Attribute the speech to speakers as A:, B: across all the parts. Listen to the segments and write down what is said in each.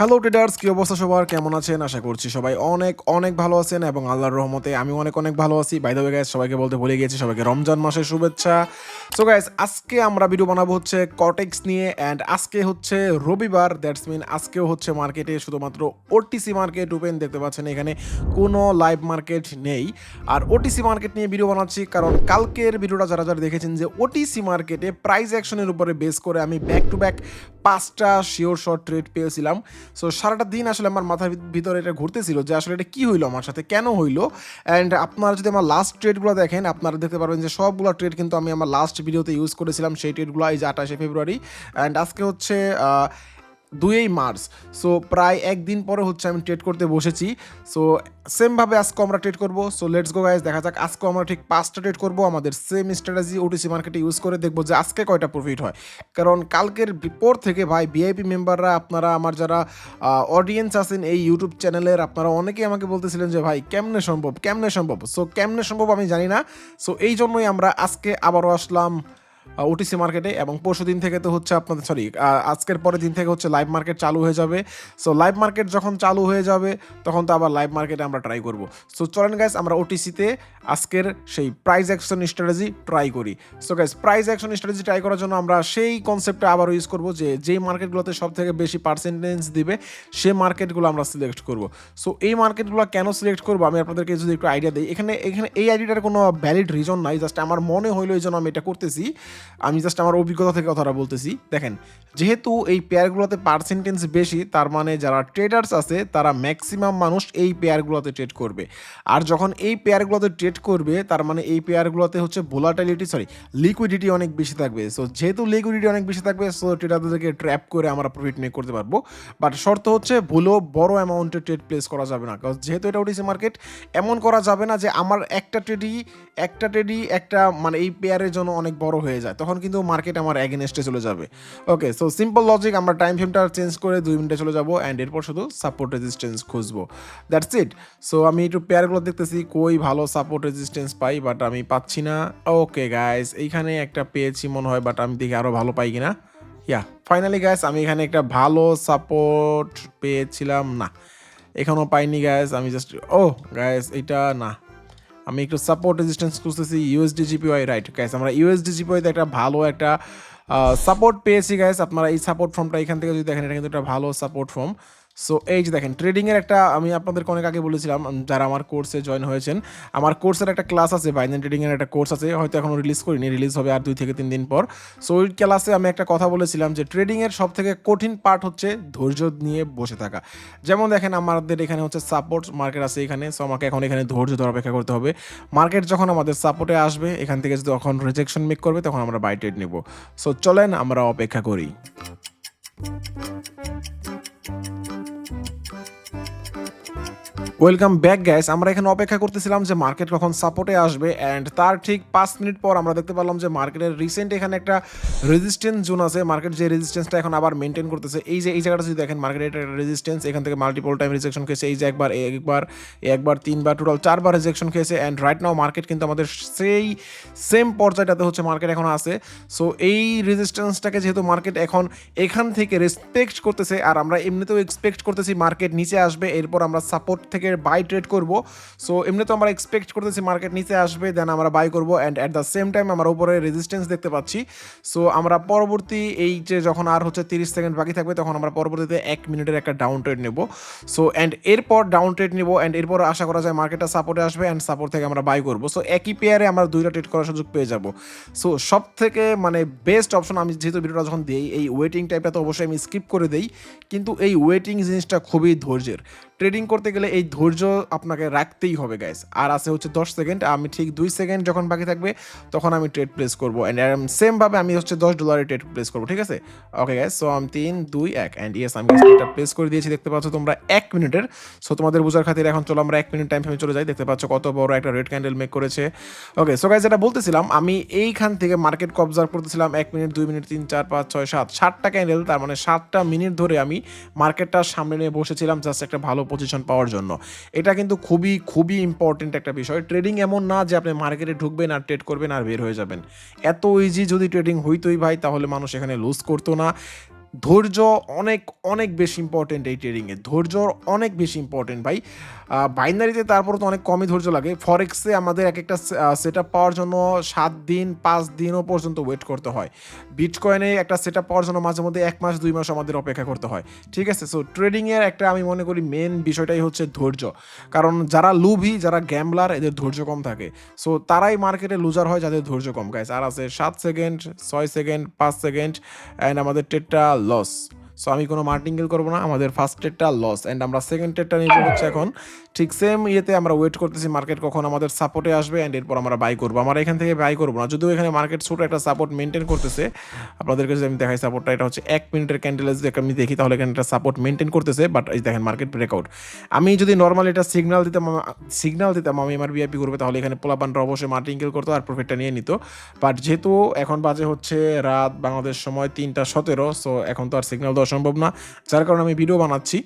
A: Hello traders কি অবস্থা সবার? কেমন আছেন? আশা করছি সবাই অনেক অনেক ভালো আছেন এবং আল্লাহর রহমতে আমি অনেক অনেক ভালো আছি। বাই দ্য গাইস সবাইকে বলতে ভুলে গিয়েছি, সবাইকে রমজান মাসের শুভেচ্ছা। সো গাইস আজকে আমরা ভিডিও বানাবো হচ্ছে কটেক্স নিয়ে অ্যান্ড আজকে হচ্ছে রবিবার। দ্যাটস মিন আজকেও হচ্ছে মার্কেটে শুধুমাত্র ওটিসি মার্কেট ওপেন দেখতে পাচ্ছেন এখানে কোনো লাইভ মার্কেট নেই। আর ওটিসি মার্কেট নিয়ে ভিডিও বানাচ্ছি কারণ কালকের ভিডিওটা যারা যারা দেখেছেন যে ওটিসি মার্কেটে প্রাইস অ্যাকশনের উপরে বেস করে আমি ব্যাক টু ব্যাক পাঁচটা শিওর শর্ট ট্রেড পেয়েছিলাম। সো সারাটা দিন আসলে আমার মাথার ভিতরে এটা ঘুরতেছিল যে আসলে এটা কী হইল আমার সাথে, কেন হইল? অ্যান্ড আপনারা যদি আমার লাস্ট ট্রেডগুলো দেখেন, আপনারা দেখতে পারবেন যে সবগুলো ট্রেড কিন্তু আমি আমার লাস্ট ভিডিওতে ইউজ করেছিলাম, সেই ট্রেডগুলো এই যে আঠাশে ফেব্রুয়ারি অ্যান্ড আজকে হচ্ছে দুইই মার্চ সো প্রায় একদিন পরে হচ্ছে আমি ট্রেড করতে বসেছি। সো সেমভাবে আজকে আমরা ট্রেড করব। সো লেটস গো গাইজ দেখা যাক। আজকে আমরা ঠিক পাঁচটা ট্রেড করব। আমাদের সেম স্ট্র্যাটেজি ওটিসি মার্কেটে ইউজ করে দেখব যে আজকে কয়টা প্রফিট হয়। কারণ কালকের পর থেকে ভাই ভিআইপি মেম্বাররা আপনারা আমার যারা অডিয়েন্স আছেন এই ইউটিউব চ্যানেলের আপনারা অনেকেই আমাকে বলতেছিলেন যে ভাই, কেমনে সম্ভব? কেমনে সম্ভব? সো কেমনে সম্ভব আমি জানি না। সো এই জন্যই আমরা আজকে আবারও আসলাম ওটিসি মার্কেটে এবং পরশু দিন থেকে তো হচ্ছে আপনাদের সরি আজকের পরের দিন থেকে হচ্ছে লাইভ মার্কেট চালু হয়ে যাবে। সো লাইভ মার্কেট যখন চালু হয়ে যাবে, তখন তো আবার লাইভ মার্কেটে আমরা ট্রাই করব। সো চলেন গাইস আমরা ওটিসিতে আজকের সেই প্রাইস অ্যাকশন স্ট্র্যাটেজি ট্রাই করি। So guys price action strategy try করার জন্য আমরা সেই কনসেপ্টটা আবার ইউজ করব যে, যেই মার্কেটগুলোতে সব থেকে বেশি পার্সেন্টেজ দিবে, সেই মার্কেটগুলো আমরা সিলেক্ট করব। সো এই মার্কেটগুলো কেন সিলেক্ট করব? আমি আপনাদেরকে যদি একটু আইডিয়া দিই। এখানে এখানে এই আইডিয়াটার কোনো ভ্যালিড রিজন নাই জাস্ট আমার মনে হইল এই জন্য আমি এটা করতেছি। আমি জাস্ট আমার অভিজ্ঞতা থেকে কথাটা বলতেছি। দেখেন, যেহেতু এই পেয়ারগুলোতে পার্সেন্টেজ বেশি, তার মানে যারা ট্রেডার্স আছে, তারা ম্যাক্সিমাম মানুষ এই পেয়ারগুলোতে ট্রেড করবে। আর যখন এই পেয়ারগুলোতে ট্রেড করবে, তার মানে এই পেয়ারগুলোতে হচ্ছে ভোলাটিলিটি সরি লিকুইডিটি অনেক বেশি থাকবে। সো যেহেতু লিকুইডিটি অনেক বেশি থাকবে সো ট্রেডারদেরকে ট্র্যাপ করে আমরা প্রফিট নিয়ে করতে পারব। বাট শর্ত হচ্ছে ভুলো বড় অ্যামাউন্টের ট্রেড প্লেস করা যাবে না। কারণ যেহেতু এটা ওটিসি মার্কেট এমন করা যাবে না যে আমার একটা ট্রেডই একটা ট্রেডই একটা মানে এই পেয়ারের জন্য অনেক বড় হয়ে যায়। তখন কিন্তু মার্কেট আমার অ্যাগেনস্টে চলে যাবে। ওকে সো সিম্পল লজিক আমরা টাইম ফ্রেমটা চেঞ্জ করে দুই মিনিটে চলে যাব অ্যান্ড এরপর শুধু সাপোর্ট রেজিস্ট্যান্স খুঁজবো। দ্যাটস ইট সো আমি একটু পেয়ারগুলো দেখতেছি, কই ভালো সাপোর্ট রেজিস্ট্যান্স পাই বাট আমি পাচ্ছি না। ওকে গাইস এইখানে একটা পেয়েছি মনে হয় বাট আমি দেখি আরও ভালো পাই কিনা। ইয়া ফাইনালি গাইস আমি এখানে একটা ভালো সাপোর্ট পেয়েছিলাম। না এখনও পাইনি গ্যাস আমি জাস্ট ও গ্যাস এটা না। আমি একটু সাপোর্ট রেজিস্ট্যান্স খুঁজতেছি ইউএসডি জিপিওয়াই রাইট গ্যাস আমরা ইউএসডি জিপিওয়াইতে একটা ভালো একটা সাপোর্ট পেয়েছি গাইস আপনারা এই সাপোর্ট ফর্মটা এখান থেকে যদি দেখেন, এটা কিন্তু একটা ভালো সাপোর্ট ফর্ম সো এই যে দেখেন ট্রেডিংয়ের একটা, আমি আপনাদেরকে অনেক আগে বলেছিলাম যারা আমার কোর্সে জয়েন হয়েছেন, আমার কোর্সের একটা ক্লাস আছে বাইন্যান ট্রেডিংয়ের একটা কোর্স আছে, হয়তো এখনও রিলিজ করিনি রিলিজ হবে আর দুই থেকে তিন দিন পর। সো ওই ক্লাসে আমি একটা কথা বলেছিলাম যে ট্রেডিংয়ের সব থেকে কঠিন পার্ট হচ্ছে ধৈর্য নিয়ে বসে থাকা। যেমন দেখেন, আমাদের এখানে হচ্ছে সাপোর্ট মার্কেট আছে এখানে সো আমাকে এখন এখানে ধৈর্য ধরে অপেক্ষা করতে হবে। মার্কেট যখন আমাদের সাপোর্টে আসবে, এখান থেকে যদি যখন রিজেকশন মেক করবে, তখন আমরা বাই ট্রেড নেব। সো চলেন আমরা অপেক্ষা করি। ওয়েলকাম ব্যাক গ্যাস আমরা এখানে অপেক্ষা করতেছিলাম যে মার্কেট কখন সাপোর্টে আসবে অ্যান্ড তার ঠিক পাঁচ মিনিট পর আমরা দেখতে পারলাম যে মার্কেটের রিসেন্ট এখানে একটা রেজিস্ট্যান্স জোন আছে। মার্কেট যে রেজিস্ট্যান্সটা এখন আবার মেনটেন করতেছে। এই যে, এই জায়গাটা যদি দেখেন মার্কেটের একটা রেজিস্ট্যান্স এখান থেকে মাল্টিপল টাইম রিজেকশন খেয়েছে। এই যে একবার একবার একবার, তিনবার টোটাল চারবার রিজেকশন খেয়েছে। অ্যান্ড রাইট নাও মার্কেট কিন্তু আমাদের সেই সেম পর্যায়টাতে হচ্ছে মার্কেট এখন আছে। সো এই রেজিস্ট্যান্সটাকে যেহেতু মার্কেট এখন এখান থেকে রেসপেক্ট করতেছে, আর আমরা এমনিতেও এক্সপেক্ট করতেছি মার্কেট নিচে আসবে। এরপর আমরা সাপোর্ট থেকে বাই ট্রেড করব। সো এমনিতেও আমরা এক্সপেক্ট করতেছি মার্কেট নিচে আসবে দেন আমরা বাই করব and at the same time আমরা উপরে রেজিস্ট্যান্স দেখতে পাচ্ছি। সো আমরা পরবর্তী এই যে যখন আর হচ্ছে তিরিশ সেকেন্ড বাকি থাকবে, তখন আমরা পরবর্তীতে এক মিনিটের একটা ডাউন ট্রেড নেব। সো অ্যান্ড এরপর ডাউন ট্রেড নেব অ্যান্ড এরপর আশা করা যায় মার্কেটটা সাপোর্টে আসবে অ্যান্ড সাপোর্ট থেকে আমরা বাই করব। সো একই পেয়ারে আমরা দুইটা ট্রেড করার সুযোগ পেয়ে যাব। সো সব থেকে মানে বেস্ট অপশন আমি যেহেতু ভিডিওটা যখন দিই, এই ওয়েটিং টাইপটা তো অবশ্যই আমি স্কিপ করে দিই। কিন্তু এই ওয়েটিং জিনিসটা খুবই ধৈর্যের। ট্রেডিং করতে গেলে এই ধৈর্য আপনাকে রাখতেই হবে গাইস আর আছে হচ্ছে দশ সেকেন্ড আমি ঠিক দুই সেকেন্ড যখন বাকি থাকবে, তখন আমি ট্রেড প্লেস করব। অ্যান্ড সেমভাবে আমি হচ্ছে দশ ডলারের ট্রেড প্লেস করব, ঠিক আছে? ওকে গাইস সো আমি তিন, দুই, এক অ্যান্ড ইয়েস আমি এটা প্লেস করে দিয়েছি। দেখতে পাচ্ছ তোমরা এক মিনিটের। সো তোমাদের বোঝার খাতির এখন চলো আমরা এক মিনিট টাইম ফ্রেমে চলে যাই। দেখতে পাচ্ছ কত বড় একটা রেড ক্যান্ডেল মেক করেছে। ওকে সো গাইস যেটা বলতেছিলাম, আমি এইখান থেকে মার্কেট অবজার্ভ করতেছিলাম এক মিনিট, দুই মিনিট, তিন, চার, পাঁচ, ছয়, সাত। সাতটা ক্যান্ডেল তার মানে সাতটা মিনিট ধরে আমি মার্কেটটা সামনে নিয়ে বসেছিলাম জাস্ট একটা ভালো পজিশন পাওয়ার জন্য। এটা কিন্তু খুবই খুবই ইম্পর্টেন্ট একটা বিষয়। ট্রেডিং এমন না যে আপনি মার্কেটে ঢুকবেন আর ট্রেড করবেন আর বের হয়ে যাবেন। এত ইজি যদি ট্রেডিং হইতোই ভাই, তাহলে মানুষ এখানে লুজ করতো না। ধৈর্য অনেক অনেক বেশি ইম্পর্টেন্ট এই ট্রেডিংয়ে ধৈর্য অনেক বেশি ইম্পর্টেন্ট ভাই। বাইনারিতে তারপর তো অনেক কমই ধৈর্য লাগে। ফরেক্সে আমাদের এক একটা সেট পাওয়ার জন্য সাত দিন, পাঁচ দিনও পর্যন্ত ওয়েট করতে হয়। বিটকয়েনে একটা সেট পাওয়ার জন্য মাঝে মধ্যে এক মাস, দুই মাস আমাদের অপেক্ষা করতে হয়। ঠিক আছে? সো ট্রেডিংয়ের একটা আমি মনে করি মেন বিষয়টাই হচ্ছে ধৈর্য। কারণ যারা লুভি, যারা গ্যামলার এদের ধৈর্য কম থাকে। সো তারাই মার্কেটে লুজার হয় যাদের ধৈর্য কম। গাইস আর আছে সাত সেকেন্ড ছয় সেকেন্ড পাঁচ সেকেন্ড অ্যান্ড আমাদের টেটটা লস সো আমি কোনো মার্টিঙ্গেল করব না, আমাদের ফার্স্ট টেটটা লস অ্যান্ড আমরা সেকেন্ড টেটটা নিব হচ্ছে এখন, ঠিক সেম ইয়েতে আমরা ওয়েট করতেছি মার্কেট কখন আমাদের সাপোর্টে আসবে অ্যান্ড এরপর আমরা বাই করব। আমরা এখান থেকে বাই করব না, যদিও এখানে মার্কেট ছোটো একটা সাপোর্ট মেনটেন করতেছে। আপনাদেরকে যদি আমি দেখাই সাপোর্টটা এটা হচ্ছে এক মিনিটের ক্যান্ডেল যদি আমি দেখি, তাহলে এখানে একটা সাপোর্ট মেনটেন করতেছে বাট এই দেখেন মার্কেট ব্রেকআউট আমি যদি নর্মালি এটা সিগনাল দিতাম সিগনাল দিতাম, আমি আমার বিআইপি করবে, তাহলে এখানে পোলাপানরা অবশ্যই মার্টিঙ্গেল করতো আর প্রফিটটা নিয়ে নিত। বাট যেহেতু এখন বাজে হচ্ছে রাত, বাংলাদেশ সময় তিনটা সতেরো সো এখন তো আর সিগনাল দেওয়া সম্ভব না, যার কারণে আমি ভিডিও বানাচ্ছি।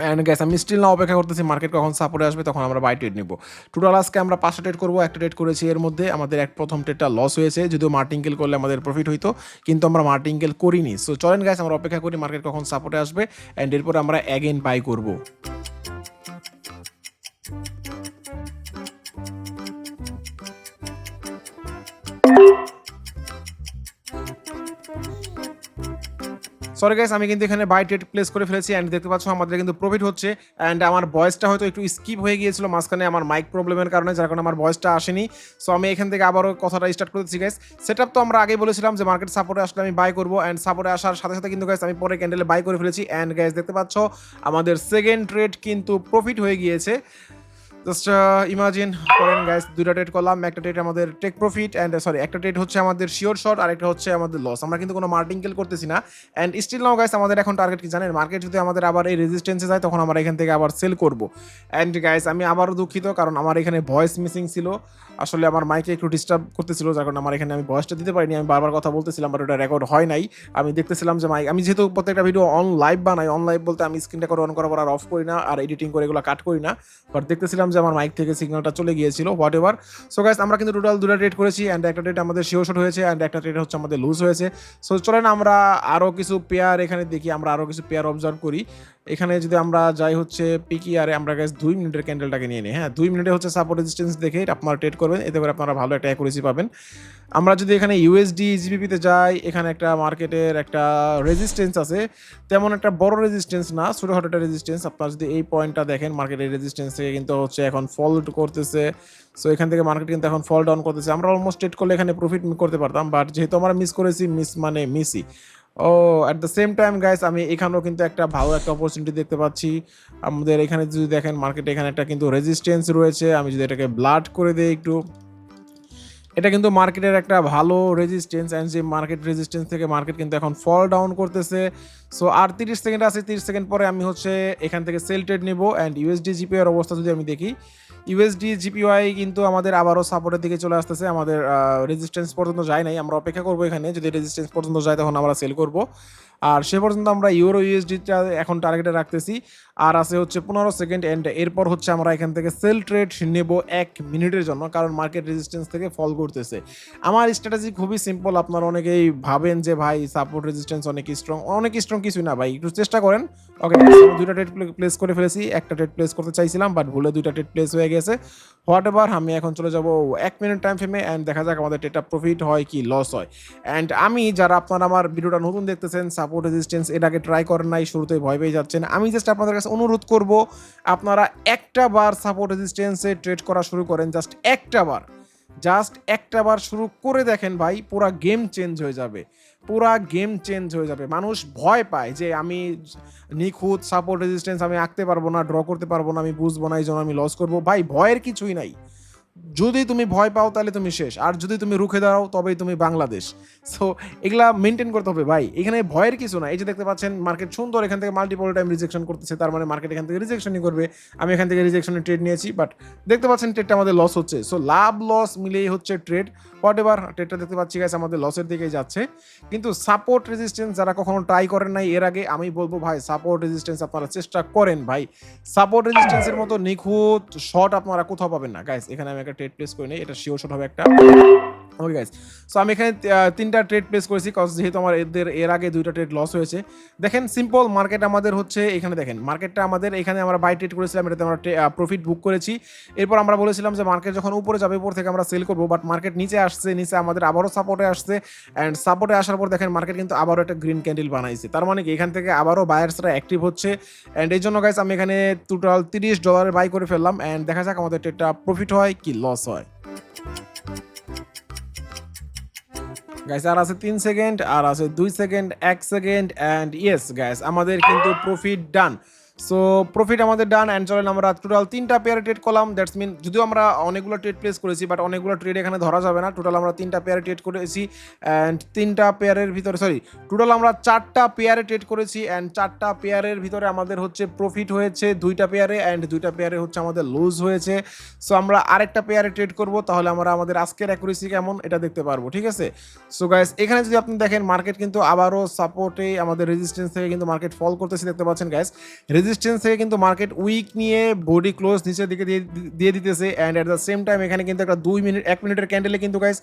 A: অ্যান্ড গ্যাস আমি স্টিল না অপেক্ষা করতেছি মার্কেট কখন সাপোর্টে আসবে, তখন আমরা বাই ট্রেড নেব। টোটাল আজকে আমরা পাঁচটা ট্রেড করব, একটা ট্রেড করেছি এর মধ্যে, আমাদের এক প্রথম ট্রেডটা লস হয়েছে, যদিও মার্টিঙ্কেল করলে আমাদের প্রফিট হইতো, কিন্তু আমরা মার্টিঙ্কেল করিনি। সো চলেন গ্যাস আমরা অপেক্ষা করি মার্কেট কখন সাপোর্টে আসবে অ্যান্ড এরপরে আমরা অ্যাগেন বাই করব। সরি গাইস আমি কিন্তু এখানে বাই ট্রেড প্লেস করে ফেলেছি অ্যান্ড দেখতে পাচ্ছ আমাদের কিন্তু প্রফিট হচ্ছে অ্যান্ড আমার ভয়েসটা হয়তো একটু স্কিপ হয়ে গিয়েছিল, মাঝখানে আমার মাইক প্রবলেমের কারণে, যার কারণে আমার ভয়েসটা আসেনি। সো আমি এখান থেকে আবারও কথাটা স্টার্ট করেছি গাইস সেট তো আমরা আগে বলেছিলাম যে মার্কেট সাপোর্টে আসলে আমি বাই করব অ্যান্ড সাপোর্টে আসার সাথে সাথে কিন্তু গাইস আমি পরে ক্যান্ডেলে বাই করে ফেলেছি। অ্যান্ড গাইস দেখতে পাচ্ছ আমাদের সেকেন্ড ট্রেড কিন্তু প্রফিট হয়ে গিয়েছে। জাস্ট ইমাজিন করেন গাইস দুইটা ট্রেড করলাম, একটা ট্রেড আমাদের টেক প্রফিট অ্যান্ড সরি একটা ট্রেড হচ্ছে আমাদের শিওর শর্ট আর একটা হচ্ছে আমাদের লস আমরা কিন্তু কোনো মার্টিঙ্কেল করতেছি না। অ্যান্ড স্টিল নাও গাইস আমাদের এখন টার্গেট কি জানেন? মার্কেট যদি আমাদের আবার এই রেজিস্টেন্সে যায়, তখন আমরা এখান থেকে আবার সেল করব। অ্যান্ড গাইস আমি আবারও দুঃখিত, কারণ আমার এখানে ভয়েস মিসিং ছিল। আসলে আমার মাইকে একটু ডিস্টার্ব করতেছিল, যার কারণে আমার এখানে আমি ভয়েসটা দিতে পারিনি। আমি বারবার কথা বলতেছিলাম বাট ওটা রেকর্ড হয় নাই। আমি দেখতেছিলাম যে মাইক আমি যেহেতু প্রত্যেকটা ভিডিও অন লাইভ বানাই অন লাইভ বলতে আমি স্ক্রিনটা করে অন করার পর আর অফ করি না, আর এডিটিং করে এগুলো কাট করি না। বাট দেখতেছিলাম যে আমার মাইক থেকে সিগনালটা চলে গিয়েছিল হোয়াট এভার সো গাইস আমরা কিন্তু টোটাল দুটা ট্রেড করেছি অ্যান্ড একটা ট্রেড আমাদের শিও শট হয়েছে অ্যান্ড একটা ট্রেড হচ্ছে আমাদের লুজ হয়েছে. সো চলেন আমরা আরও কিছু পেয়ার এখানে দেখি, আমরা আরও কিছু পেয়ার অবজার্ভ করি। এখানে যদি আমরা যাই হচ্ছে পিকি আরে আমরা গাইস দুই মিনিটের ক্যান্ডেলটাকে নিয়ে নিই। হ্যাঁ দুই মিনিটে হচ্ছে সাপোর্ট রেজিস্ট্যান্স দেখে আপনারা ট্রেড করবেন, এতে করে আপনারা ভালো একটা অ্যাকুরেসি পাবেন। আমরা যদি এখানে ইউএসডি জিবিপিতে যাই, এখানে একটা মার্কেটের একটা রেজিস্ট্যান্স আছে। তেমন একটা বড় রেজিস্ট্যান্স না, ছোটোখাটো একটা রেজিস্ট্যান্স আপনারা যদি এই পয়েন্টটা দেখেন মার্কেটের রেজিস্ট্যান্স থেকে কিন্তু হচ্ছে এখন ফল করতেছে। সো এখান থেকে মার্কেট কিন্তু এখন ফল ডাউন করতেছে। আমরা অলমোস্ট ট্রেড করলে এখানে প্রফিট করতে পারতাম বাট যেহেতু আমরা মিস করেছি মিস মানে মিসই ও at the same time guys আমি এখানেও কিন্তু একটা ভালো একটা অপরচুনিটি দেখতে পাচ্ছি। আমাদের এখানে যদি দেখেন মার্কেটে এখানে একটা কিন্তু রেজিস্ট্যান্স রয়েছে। আমি যদি এটাকে ব্লাড করে দিই একটু। এটা কিন্তু মার্কেটের একটা ভালো রেজিস্ট্যান্স অ্যান্ড যে মার্কেট রেজিস্ট্যান্স থেকে মার্কেট কিন্তু এখন ফল ডাউন করতেছে। সো আর তিরিশ সেকেন্ড আছে, তিরিশ সেকেন্ড পরে আমি হচ্ছে এখান থেকে সেল ট্রেড নিব। অ্যান্ড ইউএসডি জিপি অবস্থা যদি আমি দেখি ইউএসডি জিপিওয়াই কিন্তু আমাদের আবারও সাপোর্টের দিকে চলে আসতেছে। আমাদের রেজিস্ট্যান্স পর্যন্ত যায় নাই। আমরা অপেক্ষা করব এখানে। যদি রেজিস্ট্যান্স পর্যন্ত যায়, তখন আমরা সেল করব। আর সে পর্যন্ত আমরা ইউরো ইউএসডিটা এখন টার্গেটে রাখতেছি। আর আছে হচ্ছে পনেরো সেকেন্ড এন্ড এরপর হচ্ছে আমরা এখান থেকে সেল ট্রেড নেব এক মিনিটের জন্য, কারণ মার্কেট রেজিস্ট্যান্স থেকে ফল করতেছে। আমার স্ট্র্যাটেজি খুবই সিম্পল আপনারা অনেকেই ভাবেন যে, ভাই সাপোর্ট রেজিস্ট্যান্স অনেক স্ট্রং অনেক স্ট্রং কিছুই না, ভাই, একটু চেষ্টা করেন। ওকে দুইটা ট্রেড প্লেস করে ফেলেছি, একটা ট্রেড প্লেস করতে চাইছিলাম বাট ভুলে দুইটা ট্রেড প্লেস হয়ে গেছে। হোয়াট এভার আমি এখন চলে যাব এক মিনিট টাইম ফেমে অ্যান্ড দেখা যাক আমাদের ট্রেডটা প্রফিট হয় কি লস হয়। অ্যান্ড আমি, যারা আপনারা আমার ভিডিওটা নতুন দেখতেছেন সাপোর্ট রেজিস্ট্যান্স এর আগে ট্রাই করেন নাই, শুরুতেই ভয় পেয়ে যাচ্ছেন। আমি জাস্ট আপনাদের কাছে অনুরোধ করব, আপনারা একটা বার সাপোর্ট রেজিস্ট্যান্সে ট্রেড করা শুরু করেন জাস্ট একটা বার। জাস্ট একটা বার শুরু করে দেখেন ভাই, পুরা গেম চেঞ্জ হয়ে যাবে। পুরা গেম চেঞ্জ হয়ে যাবে। মানুষ ভয় পায় যে আমি নিখুঁত সাপোর্ট রেজিস্ট্যান্স আমি আঁকতে পারব না ড্র করতে পারব না, আমি বুঝব না এই জন্য আমি লস করব। ভাই, ভয়ের কিছুই নাই। যদি তুমি ভয় পাও তাহলে তুমি শেষ। আর যদি তুমি রুখে দাঁড়াও, তবেই তুমি বাংলাদেশ। সো এগুলা মেনটেন করতে হবে। ভাই, এখানে ভয়ের কিছু না। এই যে দেখতে পাচ্ছেন মার্কেট সুন্দর। এখান থেকে মাল্টিপল টাইম রিজেকশন করতেছে। তার মানে মার্কেট এখান থেকে রিজেকশনই করবে। আমি এখান থেকে রিজেকশনের ট্রেড নিয়েছি। বাট দেখতে পাচ্ছেন ট্রেডটা আমাদের লস হচ্ছে। সো লাভ লস মিলেই হচ্ছে ট্রেড হোয়াট এভার ট্রেডটা দেখতে পাচ্ছি গাছ আমাদের লসের দিকেই যাচ্ছে। কিন্তু সাপোর্ট রেজিস্ট্যান্স যারা কখনো ট্রাই করেন নাই, এর আগে আমি বলব, ভাই সাপোর্ট রেজিস্ট্যান্স আপনারা চেষ্টা করেন, ভাই। সাপোর্ট রেজিস্ট্যান্সের মতো নিখুঁত শর্ট আপনারা কোথাও পাবেন না গাইস এখানে আমি একটা ট্রেড প্লেস করে নেই এটা শিওর শট হবে একটা। ওকে গাইজ সো আমি এখানে তিনটা ট্রেড প্লেস করেছি কজ যেহেতু আমার এদের, এর আগে দুইটা ট্রেড লস হয়েছে। দেখেন সিম্পল মার্কেট আমাদের হচ্ছে এখানে দেখেন। মার্কেটটা আমাদের এখানে আমরা বাই ট্রেড করেছিলাম, এটাতে আমরা প্রফিট বুক করেছি। এরপর আমরা বলেছিলাম যে মার্কেট যখন উপরে যাবে, উপর থেকে আমরা সেল করব বাট মার্কেট নিচে আসছে, নিচে আমাদের আবারও সাপোর্টে আসছে। অ্যান্ড সাপোর্টে আসার পর দেখেন মার্কেট কিন্তু আবারও একটা গ্রিন ক্যান্ডেল বানাইছে। তার মানে কি, এখান থেকে আবারও বায়ার্সরা অ্যাক্টিভ হচ্ছে। অ্যান্ড এই জন্য গাইজ আমি এখানে টোটাল তিরিশ ডলারের বাই করে ফেললাম। অ্যান্ড দেখা যাক আমাদের ট্রেডটা প্রফিট হয় কি লস হয়। গাইস আর আছে তিন সেকেন্ড আর আছে দুই সেকেন্ড এক সেকেন্ড অ্যান্ড ইয়েস গাইস আমাদের কিন্তু প্রফিট ডান সো প্রফিট আমাদের ডান অ্যান্ড চলেন আমরা টোটাল তিনটা পেয়ারে ট্রেড করলাম। দ্যাটস মিন যদিও আমরা অনেকগুলো ট্রেড প্লেস করেছি বাট অনেকগুলো ট্রেড এখানে ধরা যাবে না। টোটাল আমরা তিনটা পেয়ারে ট্রেড করেছি অ্যান্ড তিনটা পেয়ারের ভিতরে সরি টোটাল আমরা চারটা পেয়ারে ট্রেড করেছি অ্যান্ড চারটা পেয়ারের ভিতরে আমাদের হচ্ছে প্রফিট হয়েছে দুইটা পেয়ারে অ্যান্ড দুইটা পেয়ারে হচ্ছে আমাদের লুজ হয়েছে। সো আমরা আরেকটা পেয়ারে ট্রেড করব, তাহলে আমরা আমাদের আজকের অ্যাকুরেসি কেমন এটা দেখতে পারব, ঠিক আছে? সো গাইস এখানে যদি আপনি দেখেন মার্কেট কিন্তু আবারও সাপোর্টে আমাদের রেজিস্ট্যান্স থেকে কিন্তু মার্কেট ফল করতেছে, দেখতে পাচ্ছেন গাইস রেজিস্ট্যান্স থেকে কিন্তু মার্কেট উইক নিয়ে বডি ক্লোজ নিচের দিকে দিয়ে দিয়ে দিতেছে and at the same time এখানে কিন্তু একটা দুই মিনিট, এক মিনিটের ক্যান্ডেলে কিন্তু গাইস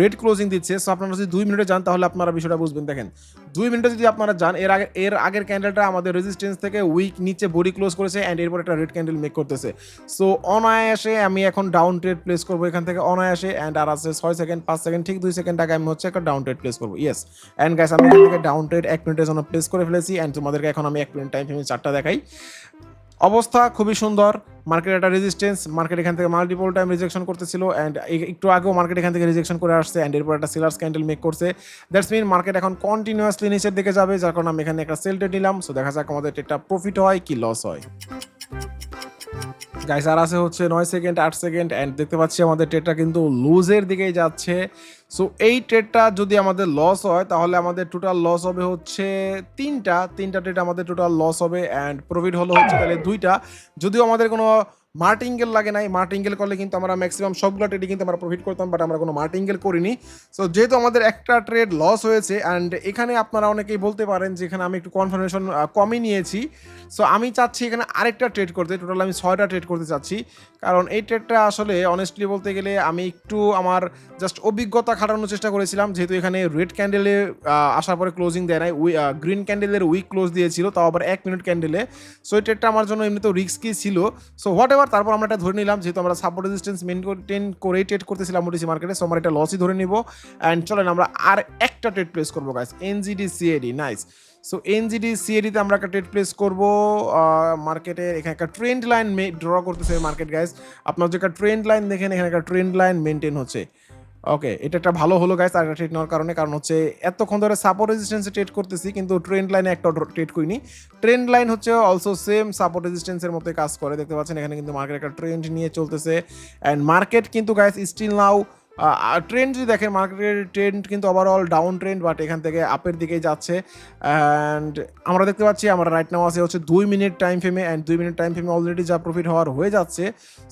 A: রেড ক্লোজিং দিচ্ছে। সো আপনারা যদি দুই মিনিটে যান তাহলে আপনারা বিষয়টা বুঝবেন। দেখেন দুই মিনিটে যদি আপনারা যান, এর আগে এর আগের ক্যান্ডেলটা আমাদের রেজিস্ট্যান্স থেকে উইক নিচে বডি ক্লোজ করেছে অ্যান্ড এরপর একটা রেড ক্যান্ডেল মেক করতেছে। সো অনায়াসে আমি এখন ডাউন ট্রেড প্লেস করব এখান থেকে, অনায়াসে অ্যান্ড আর আছে ছয় সেকেন্ড পাঁচ সেকেন্ড ঠিক দুই সেকেন্ড আগে আমি হচ্ছে একটা ডাউন ট্রেড প্লেস করব। ইয়েস অ্যান্ড গাইস আমি এখান থেকে ডাউন ট্রেড এক মিনিটের জন্য প্লেস করে ফেলেছি অ্যান্ড তোমাদেরকে এখন আমি এক মিনিট টাইম ফেমি চারটা দেখাই। অবস্থা খুবই সুন্দর। মার্কেট একটা রেজিস্টেন্স মার্কেট এখান থেকে মাল্টিপল টাইম রিজেকশন করতেছিল অ্যান্ড একটু আগেও মার্কেট এখান থেকে রিজেকশন করে আসছে অ্যান্ড এরপর একটা সেলার্স ক্যান্ডেল মেক করছে। দ্যাটস মিন মার্কেট এখন কন্টিনিউয়াসলি নিচের দিকে যাবে, যার কারণে আমি এখানে একটা সেল নিলাম। সো দেখা যাক আমাদের একটা প্রফিট হয় কি লস হয়। গাইস আর আছে হচ্ছে নয় সেকেন্ড আট সেকেন্ড অ্যান্ড দেখতে পাচ্ছি আমাদের ট্রেডটা কিন্তু লুজের দিকেই যাচ্ছে। সো এই ট্রেডটা যদি আমাদের লস হয়, তাহলে আমাদের টোটাল লস হবে হচ্ছে তিনটা। তিনটা ট্রেড আমাদের টোটাল লস হবে অ্যান্ড প্রফিট হলো হচ্ছে তাহলে দুইটা। যদিও আমাদের কোনো মার্টিঙ্গেল লাগে নাই মার্টিঙ্গেল করলে কিন্তু আমরা ম্যাক্সিমাম সবগুলো ট্রেডে কিন্তু আমরা প্রফিট করতাম বাট আমরা কোনো মার্টিঙ্গেল করিনি। সো যেহেতু আমাদের একটা ট্রেড লস হয়েছে অ্যান্ড এখানে আপনারা অনেকেই বলতে পারেন যে এখানে আমি একটু কনফার্মেশন কমই নিয়েছি। সো আমি চাচ্ছি এখানে আরেকটা ট্রেড করতে টোটাল আমি ছয়টা ট্রেড করতে চাচ্ছি। কারণ এই ট্রেডটা আসলে অনেস্টলি বলতে গেলে আমি একটু আমার জাস্ট অভিজ্ঞতা খাটানোর চেষ্টা করেছিলাম, যেহেতু এখানে রেড ক্যান্ডেলে আসার পরে ক্লোজিং দেয় নাই, উই গ্রিন ক্যান্ডেলের উইক ক্লোজ দিয়েছিল, তাও আবার এক মিনিট ক্যান্ডেলে সো এই ট্রেডটা আমার জন্য এমনিতেও রিস্কি ছিল। সো হোয়াট এভার তারপর আমরা এটা ধরে নিলাম, যেহেতু আমরা সাপোর্ট রেজিস্ট্যান্স মেনটেন করেই ট্রেড করতেছিলাম ওটিসি মার্কেটে সো আমরা এটা লসই ধরে নিব। অ্যান্ড চলেন, আমরা আর একটা ট্রেড প্লেস করব guys NZD CAD nice so NZD সিএডিতে আমরা একটা ট্রেড প্লেস করব মার্কেটে এখানে একটা ট্রেন্ড লাইন ড্র করতেছে মার্কেট গাইস আপনার যে একটা ট্রেন্ড লাইন দেখেন, এখানে একটা ট্রেন্ড লাইন মেনটেন হচ্ছে। ওকে এটা একটা ভালো হলো গাইস আর একটা ট্রেড নেওয়ার কারণে। কারণ হচ্ছে, এতক্ষণ ধরে সাপোর্ট রেজিস্ট্যান্সে ট্রেড করতেছি, কিন্তু ট্রেন্ড লাইনে একটা ট্রেড করিনি। ট্রেন্ড লাইন হচ্ছে অলসো সেম সাপোর্ট রেজিস্ট্যান্সের মতোই কাজ করে। দেখতে পাচ্ছেন, এখানে কিন্তু মার্কেট একটা ট্রেন্ড নিয়ে চলতেছে। অ্যান্ড মার্কেট কিন্তু গাইস স্টিল নাও ট্রেন্ড যদি দেখেন মার্কেটের ট্রেন্ড কিন্তু ওভারঅল ডাউন ট্রেন্ড বাট এখান থেকে আপের দিকেই যাচ্ছে। অ্যান্ড আমরা দেখতে পাচ্ছি, আমরা রাইট নাও আছে হচ্ছে দুই মিনিট টাইম ফেমে অ্যান্ড দুই মিনিট টাইম ফেমে অলরেডি যা প্রফিট হওয়ার হয়ে যাচ্ছে।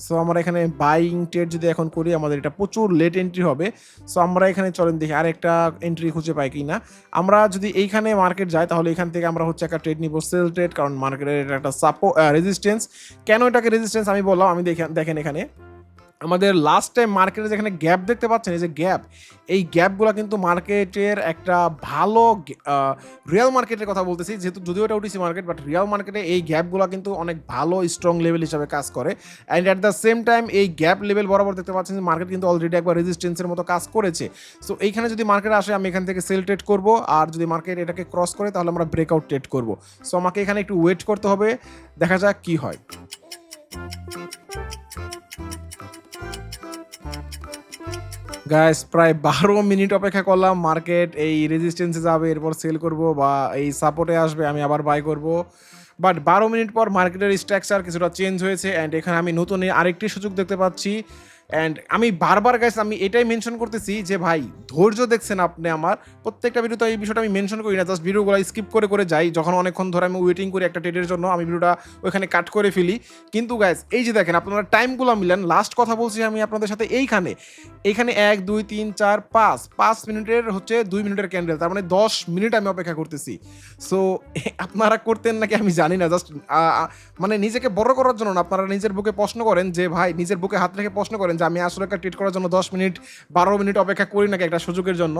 A: সো আমরা এখানে বাইং ট্রেড যদি এখন করি, আমাদের এটা প্রচুর লেট এন্ট্রি হবে। সো আমরা এখানে চলেন দেখি আর একটা এন্ট্রি খুঁজে পাই কি না আমরা যদি এইখানে মার্কেট যাই, তাহলে এখান থেকে আমরা হচ্ছে একটা ট্রেড নিব সেল ট্রেড কারণ মার্কেটের এটা একটা সাপো রেজিস্ট্যান্স কেন এটাকে রেজিস্ট্যান্স আমি বললাম, আমি দেখেন এখানে। আমাদের লাস্ট টাইম মার্কেটে যেখানে গ্যাপ দেখতে পাচ্ছেন, এই যে গ্যাপ এই গ্যাপগুলো কিন্তু মার্কেটের একটা ভালো রিয়েল মার্কেটের কথা বলতেছি। যেহেতু যদিও এটা উঠেছি মার্কেট বাট রিয়েল মার্কেটে এই গ্যাপগুলো কিন্তু অনেক ভালো স্ট্রং লেভেল হিসাবে কাজ করে। And at the same time এই গ্যাপ লেভেল বরাবর দেখতে পাচ্ছেন যে মার্কেট কিন্তু অলরেডি একবার রেজিস্ট্যান্সের মতো কাজ করেছে। সো এইখানে যদি মার্কেট আসে, আমি এখান থেকে সেল ট্রেড করব। আর যদি মার্কেট এটাকে ক্রস করে, তাহলে আমরা ব্রেকআউট ট্রেড করব। সো আমাকে এখানে একটু ওয়েট করতে হবে, দেখা যাক কি হয়। গাইস প্রায় বারো মিনিট অপেক্ষা করলাম মার্কেট এই রেজিস্টেন্সে যাবে, এরপর সেল করব বা এই সাপোর্টে আসবে, আমি আবার বাই করব। বাট বারো মিনিট পর মার্কেটের স্ট্রাকচার কিছুটা চেঞ্জ হয়েছে অ্যান্ড এখানে আমি নতুন আরেকটি সুযোগ দেখতে পাচ্ছি। অ্যান্ড আমি বারবার গাইস আমি এটাই মেনশন করতেছি যে ভাই, ধৈর্য দেখছেন আপনি আমার। প্রত্যেকটা ভিডিওতে এই বিষয়টা আমি মেনশন করি না জাস্ট ভিডিওগুলো স্কিপ করে করে যাই। যখন অনেকক্ষণ ধরে আমি ওয়েটিং করি একটা ট্রেডের জন্য, আমি ভিডিওটা ওইখানে কাট করে ফেলি। কিন্তু গাইস এই যে দেখেন, আপনারা টাইমগুলো মিলেন। লাস্ট কথা বলছি আমি আপনাদের সাথে এইখানে। এইখানে এক, দুই, তিন, চার, পাঁচ। পাঁচ মিনিটের হচ্ছে দুই মিনিটের ক্যান্ডেল তার মানে দশ মিনিট আমি অপেক্ষা করতেছি। সো আপনারা করতেন নাকি আমি জানি না। জাস্ট মানে নিজেকে বড় করার জন্য না, আপনারা নিজের বুকে প্রশ্ন করেন যে, ভাই, নিজের বুকে হাত রেখে প্রশ্ন করেন পারেন যে আমি আসলে একটা ট্রিট করার জন্য দশ মিনিট, বারো মিনিট অপেক্ষা করি নাকি একটা সুযোগের জন্য।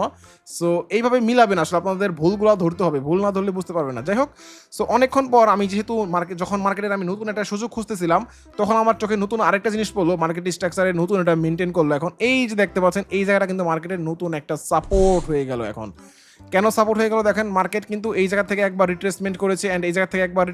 A: সো এইভাবে মিলাবেন আসলে আপনাদের ভুলগুলো ধরতে হবে। ভুল না ধরলে বুঝতে পারবেন না। যাই হোক সো অনেকক্ষণ পর আমি যেহেতু মার্কেট যখন মার্কেটের আমি নতুন একটা সুযোগ খুঁজতেছিলাম, তখন আমার চোখে নতুন আরেকটা জিনিস পড়ল মার্কেট স্ট্রাকচারে নতুন এটা মেনটেন করল। এখন এই যে দেখতে পাচ্ছেন, এই জায়গাটা কিন্তু মার্কেটের নতুন একটা সাপোর্ট হয়ে গেল এখন। কেন সাপোর্ট হয়ে গেল? দেখেন মার্কেট কিন্তু এই জায়গা থেকে একবার রিট্রেসমেন্ট করেছে অ্যান্ড এই জায়গা থেকে একবার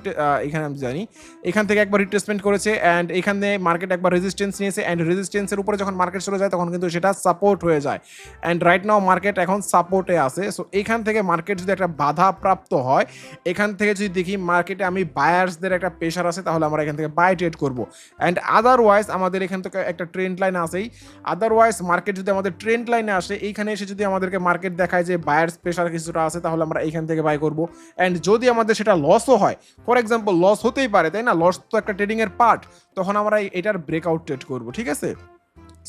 A: এখানে আমি জানি, এখান থেকে একবার রিট্রেসমেন্ট করেছে অ্যান্ড এখানে মার্কেট একবার রেজিস্ট্যান্স নিয়েছে অ্যান্ড রেজিস্ট্যান্সের উপরে যখন মার্কেট চলে যায়, তখন কিন্তু সেটা সাপোর্ট হয়ে যায়। অ্যান্ড রাইট নাও মার্কেট এখন সাপোর্টে আছে। সো এখান থেকে মার্কেট যদি একটা বাধা প্রাপ্ত হয়, এখান থেকে যদি দেখি মার্কেটে আমি বায়ার্সদের একটা প্রেশার আছে, তাহলে আমরা এখান থেকে বাই ট্রেড করব। অ্যান্ড আদারওয়াইজ আমাদের এখান থেকে একটা ট্রেন্ড লাইন আসেই আদারওয়াইজ মার্কেট যদি আমাদের ট্রেন্ড লাইনে আসে, এইখানে এসে যদি আমাদেরকে মার্কেট দেখায় যে বায়ার্স প্রেশার কিছুটা আছে, তাহলে আমরা এইখান থেকে বাই করব। অ্যান্ড যদি আমাদের সেটা লসও হয় ফর এক্সাম্পল লস হতেই পারে, তাই না? লস তো একটা ট্রেডিংয়ের পার্ট তখন আমরা এটার ব্রেকআউট ট্রেড করব, ঠিক আছে?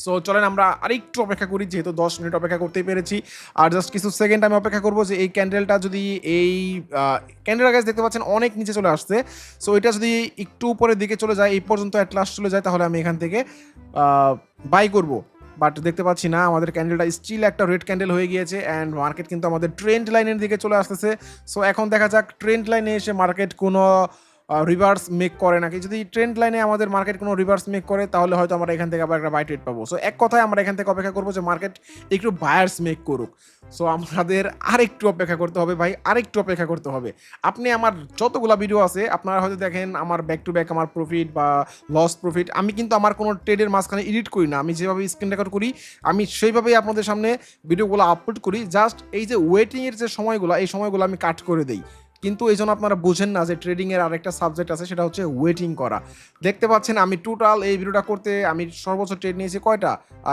A: সো চলেন আমরা আরেকটু অপেক্ষা করি, যেহেতু দশ মিনিট অপেক্ষা করতেই পেরেছি। আর জাস্ট কিছু সেকেন্ড আমি অপেক্ষা করব যে এই ক্যান্ডেলটা যদি এই ক্যান্ডেল গাছ দেখতে পাচ্ছেন অনেক নিচে চলে আসছে। সো এটা যদি একটু উপরের দিকে চলে যায়, এই পর্যন্ত অ্যাট লাস্ট চলে যায়, তাহলে আমি এখান থেকে বাই করব। বাট দেখতে পাচ্ছি না, আমাদের ক্যান্ডেলটা স্টিল একটা রেড ক্যান্ডেল হয়ে গিয়েছে অ্যান্ড মার্কেট কিন্তু আমাদের ট্রেন্ড লাইনের দিকে চলে আসতেছে। সো এখন দেখা যাক ট্রেন্ড লাইনে এসে মার্কেট কোনো রিভার্স মেক করে নাকি? যদি ট্রেন্ড লাইনে আমাদের মার্কেট কোনো রিভার্স মেক করে, তাহলে হয়তো আমরা এখান থেকে আবার একটা বাই ট্রেড পাবো। সো এক কথায় আমরা এখান থেকে অপেক্ষা করব যে মার্কেট একটু বায়ার্স মেক করুক। সো আমাদের আরেকটু অপেক্ষা করতে হবে ভাই, আরেকটু অপেক্ষা করতে হবে। আপনি আমার যতগুলো ভিডিও আছে, আপনারা হয়তো দেখেন আমার ব্যাক টু ব্যাক আমার প্রফিট বা লস প্রফিট আমি কিন্তু আমার কোনো ট্রেডের মাঝখানে এডিট করি না। আমি যেভাবে স্ক্রিন রেকর্ড করি, আমি সেইভাবেই আপনাদের সামনে ভিডিওগুলো আপলোড করি। জাস্ট এই যে ওয়েটিংয়ের যে সময়গুলো, এই সময়গুলো আমি কাট করে দিই। কিন্তু এই জন্য আপনারা বুঝেন না যে ট্রেডিংয়ের আরেকটা সাবজেক্ট আছে, সেটা হচ্ছে ওয়েটিং করা। দেখতে পাচ্ছেন আমি টোটাল এই ভিডিওটা করতে আমি সর্বোচ্চ ট্রেড নিয়েছি কয়টা?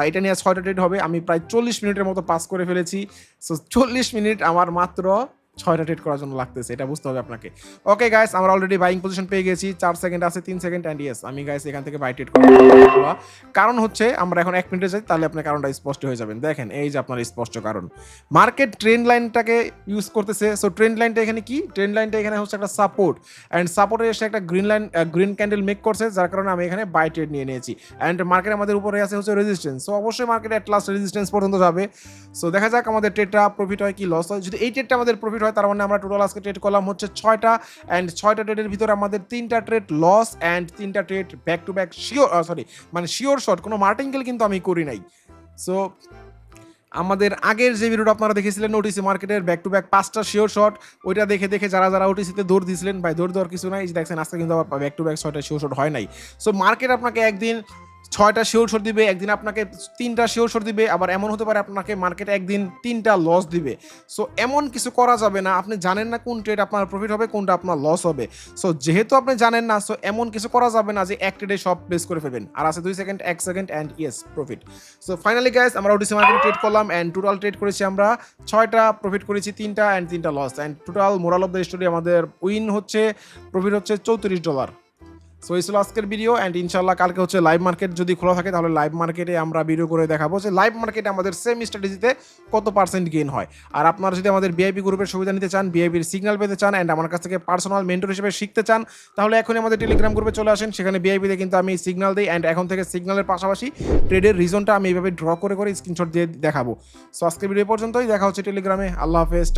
A: এটা নিয়ে ছয়টা ট্রেড হবে। আমি প্রায় চল্লিশ মিনিটের মতো পাস করে ফেলেছি। সো চল্লিশ মিনিট আমার মাত্র ছয়টা ট্রেড করার জন্য লাগতেছে, এটা বুঝতে হবে আপনাকে। ওকে গাইস আমরা অলরেডি বাইং পজিশন পেয়ে গেছি। চার সেকেন্ড আছে, তিন সেকেন্ড অ্যান্ড ইয়েস আমি গাইস এখান থেকে বাই ট্রেড করব কারণ হচ্ছে আমরা এখন এক মিনিটে যাই, তাহলে আপনার কারণটা স্পষ্ট হয়ে যাবেন দেখেন, এই যে আপনার স্পষ্ট কারণ। মার্কেট ট্রেন্ড লাইনটাকে ইউজ করতেছে। সো ট্রেন্ড লাইনটা এখানে কি? ট্রেন্ড লাইনটা এখানে হচ্ছে একটা সাপোর্ট অ্যান্ড সাপোর্টে এসে একটা green line green candle make করছে, যার কারণে আমি এখানে বাই ট্রেড নিয়ে নিয়েছি। অ্যান্ড মার্কেট আমাদের উপরে আছে হচ্ছে রেজিস্ট্যান্স সো অবশ্যই মার্কেট অ্যাট লাস্ট রেজিস্ট্যান্স পর্যন্ত যাবে। সো দেখা যাক আমাদের ট্রেডটা প্রফিট হয় কি লস হয়। যদি এই ট্রেডটা আমাদের প্রফিট হয়, তার মানে আমরা টোটাল আজকে ট্রেড করলাম হচ্ছে ছয়টা। অ্যান্ড ছয়টা ট্রেডের ভিতরে আমাদের তিনটা ট্রেড লস অ্যান্ড তিনটা trade back to back sure sorry মানে শিওর শট কোনো মার্টিঙ্গেল কিন্তু আমি করি নাই। সো আমাদের আগের যে ভিডিওটা আপনারা দেখেছিলেন ওটিসি মার্কেটের ব্যাক টু ব্যাক পাঁচটা শিওর শট ওইটা দেখে দেখে যারা যারা ওটিসিতে দৌড় দিয়েছিলেন ভাই দৌড় দেওয়ার কিছু নাই দেখছেন, আজকে কিন্তু আবার ব্যাক টু ব্যাক শটের শিওর শট হয় নাই। সো মার্কেট আপনাকে একদিন ছয়টা শিওর শট দিবে, একদিন আপনাকে তিনটা শিওর শট দিবে, আবার এমন হতে পারে আপনাকে মার্কেটে একদিন তিনটা লস দিবে। সো এমন কিছু করা যাবে না, আপনি জানেন না কোন ট্রেড আপনার প্রফিট হবে, কোনটা আপনার লস হবে। সো যেহেতু আপনি জানেন না সো এমন কিছু করা যাবে না যে এক ট্রেডে সব প্লেস করে ফেলবেন। আর আছে দুই সেকেন্ড এক second and yes profit so finally guys আমরা ওটিসি মার্কেটে ট্রেড করলাম অ্যান্ড টোটাল ট্রেড করেছি আমরা ছয়টা প্রফিট করেছি তিনটা অ্যান্ড তিনটা loss and total moral of the story আমাদের উইন হচ্ছে প্রফিট হচ্ছে চৌত্রিশ ডলার সো এই ছিল আজকের ভিডিও অ্যান্ড ইনশাল্লাহ কালকে হচ্ছে লাইভ মার্কেট যদি খোলা থাকে, তাহলে লাইভ মার্কেটে আমরা ভিডিও করে দেখাবো যে লাইভ মার্কেটে আমাদের সেম স্ট্র্যাটেজিতে কত পার্সেন্ট গেইন হয়। আর আপনারা যদি আমাদের বিআইপি গ্রুপের সুবিধা নিতে চান বিআইপির সিগন্যাল পেতে চান অ্যান্ড আমার কাছ থেকে পার্সোনাল মেন্টর হিসেবে শিখতে চান, তাহলে এখনই আমাদের টেলিগ্রাম গ্রুপে চলে আসেন। সেখানে বিআইপিতে কিন্তু আমি সিগন্যাল দিই অ্যান্ড এখন থেকে সিগন্যালের পাশাপাশি ট্রেডের রিজনটা আমি এইভাবে ড্র করে করে স্ক্রিনশট দিয়ে দেখাবো। সো আজকের ভিডিও পর্যন্তই। দেখা হচ্ছে টেলিগ্রামে আল্লাহ হাফেজ।